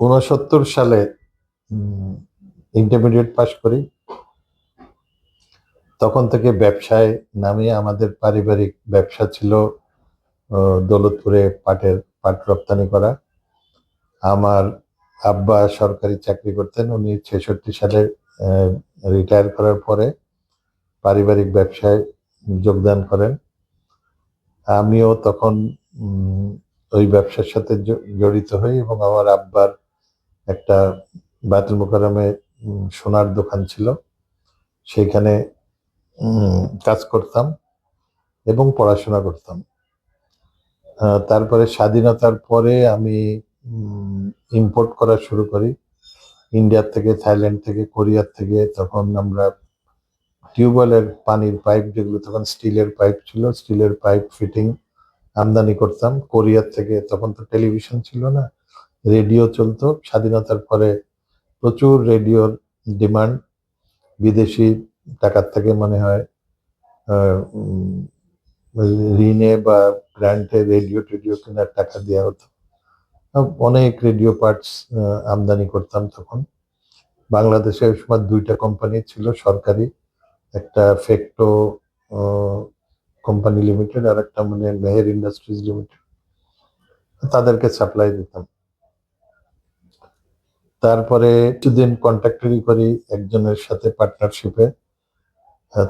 উনসত্তর সালে ইন্টারমিডিয়েট পাশ করি। তখন থেকে ব্যবসায় নামিয়ে আমাদের পারিবারিক ব্যবসা ছিল দৌলতপুরে পাটের, পাট রপ্তানি করা। আমার আব্বা সরকারি চাকরি করতেন, উনি ছেষট্টি সালে রিটায়ার করার পরে পারিবারিক ব্যবসায় যোগদান করেন। আমিও তখন ওই ব্যবসার সাথে জড়িত হই এবং আমার আব্বার একটা বাতুল মোকারমে সোনার দোকান ছিল। সেইখানে কাজ করতাম এবং পড়াশোনা করতাম। তারপরে স্বাধীনতার পরে আমি ইম্পোর্ট করা শুরু করি। ইন্ডিয়ার থেকে, থাইল্যান্ড থেকে, কোরিয়ার থেকে। তখন আমরা টিউবওয়েলের পানির পাইপ যেগুলো, তখন স্টিলের পাইপ ছিল। স্টিলের পাইপ ফিটিং আমদানি করতাম। কোরিয়ার থেকে তখন তো টেলিভিশন ছিল না, রেডিও চলতো। স্বাধীনতার পরে প্রচুর রেডিওর ডিমান্ড বিদেশি টাকার থেকে মনে হয় ঋণে বা গ্রান্টে রেডিও টেডিও কেনার টাকা দেওয়া হতো। অনেক রেডিও পার্টস আমদানি করতাম তখন। বাংলাদেশে ওই সময় দুইটা কোম্পানি ছিল সরকারি, একটা ফেক্টো কোম্পানি লিমিটেড আর একটা মানে মেহের ইন্ডাস্ট্রিজ লিমিটেড তাদেরকে সাপ্লাই দিতাম। তারপরে কিছুদিন কন্ট্রাক্টরি করি একজনের সাথে পার্টনারশিপে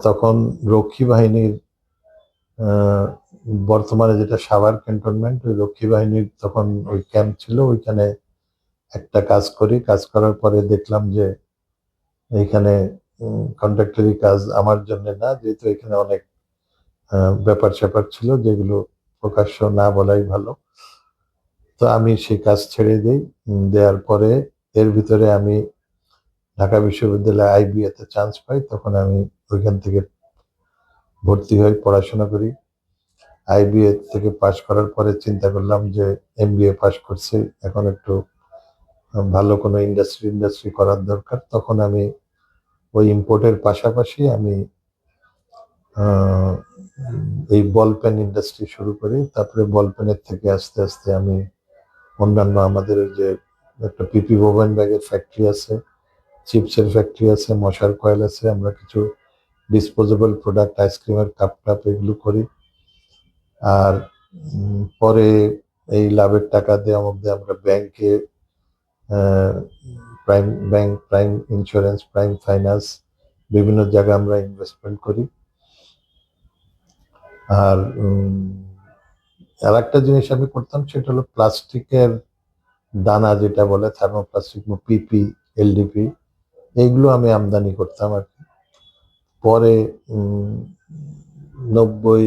তখন রক্ষী বাহিনীর বর্তমানে যেটা সাভার ক্যান্টনমেন্ট ওই রক্ষী বাহিনীর তখন ওই ক্যাম্প ছিল, ওইখানে একটা কাজ করি। কাজ করার পরে দেখলাম যে এইখানে কন্ট্রাক্টরি কাজ আমার জন্য না, যেহেতু এখানে অনেক ব্যাপার স্যাপার ছিল যেগুলো প্রকাশ্য না বলাই ভালো। তো আমি সেই কাজ ছেড়ে দিই। দেওয়ার পরে এর ভিতরে আমি ঢাকা বিশ্ববিদ্যালয়ে আইবিএ তে চান্স পাই। তখন আমি ওইখান থেকে ভর্তি হই, পড়াশোনা করি। আইবিএ থেকে পাশ করার পরে চিন্তা করলাম যে এমবিএ পাশ করছি। এখন একটু ভালো কোনো ইন্ডাস্ট্রি ইন্ডাস্ট্রি করার দরকার। তখন আমি ওই ইম্পোর্টের পাশাপাশি আমি এই বল পেন ইন্ডাস্ট্রি শুরু করি, তারপরে বল পেনের থেকে আস্তে আস্তে আমি অন্যান্য আমাদের যে একটা পিপি বোভেন ব্যাগের ফ্যাক্টরি আছে চিপসের ফ্যাক্টরি আছে, মশার কয়েল আছে, আমরা কিছু ডিসপোজেবল প্রোডাক্ট আইসক্রিমের কাপ টাপ এগুলো করি। আর পরে এই লাভের টাকা দেওয়ার মধ্যে আমরা ব্যাংকে prime bank prime insurance prime finance বিভিন্ন জায়গায় আমরা ইনভেস্টমেন্ট করি। আর আর একটা জিনিস আমি করতাম সেটা হলো প্লাস্টিকের দানা যেটা বলে থার্মোপ্লাস্টিক পিপি এলডিপি এইগুলো আমি আমদানি করতাম আর কি। পরে নব্বই,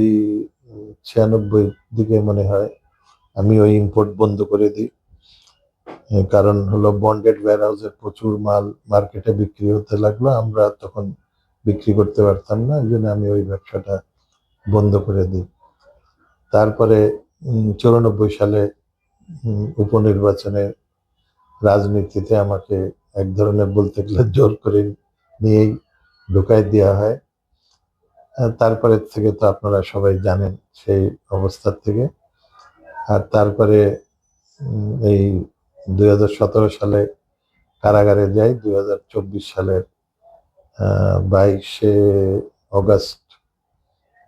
ছিয়ানব্বই দিকে মনে হয় আমি ওই ইম্পোর্ট বন্ধ করে দিই। কারণ হলো বন্ডেড ওয়্যারহাউসে প্রচুর মাল মার্কেটে বিক্রি হতে লাগল, আমরা তখন বিক্রি করতে পারতাম না, এই জন্য আমি ওই ব্যবসাটা বন্ধ করে দিই। তারপরে চুরানব্বই সালে উপনির্বাচনে রাজনীতিতে আমাকে এক ধরনের বলতে গেলে জোর করে নিয়েই ঢুকাই দেওয়া হয়। তারপরে থেকে তো আপনারা সবাই জানেন সেই অবস্থার থেকে। আর তারপরে এই দু হাজার সতেরো সালে কারাগারে যাই দু হাজার চব্বিশ সালের বাইশে অগস্ট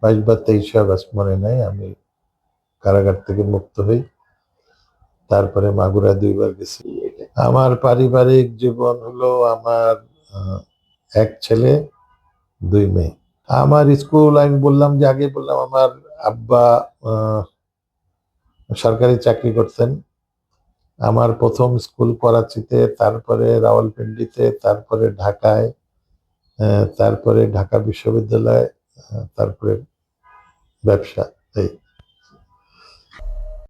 বাইশ বা তেইশে অগস্ট মনে নাই, আমি কারাগার থেকে মুক্ত হই। তারপরে মাগুরা দুইবার গেছি। আমার পারিবারিক জীবন হলো আমার এক ছেলে, দুই মেয়ে। আমার স্কুল, আমি বললাম যে, আগে বললাম আমার আব্বা সরকারি চাকরি করতেন। আমার প্রথম স্কুল করাচিতে, তারপরে রাওয়ালপিন্ডিতে, তারপরে ঢাকায় তারপরে ঢাকা বিশ্ববিদ্যালয় তারপরে ব্যবসা এই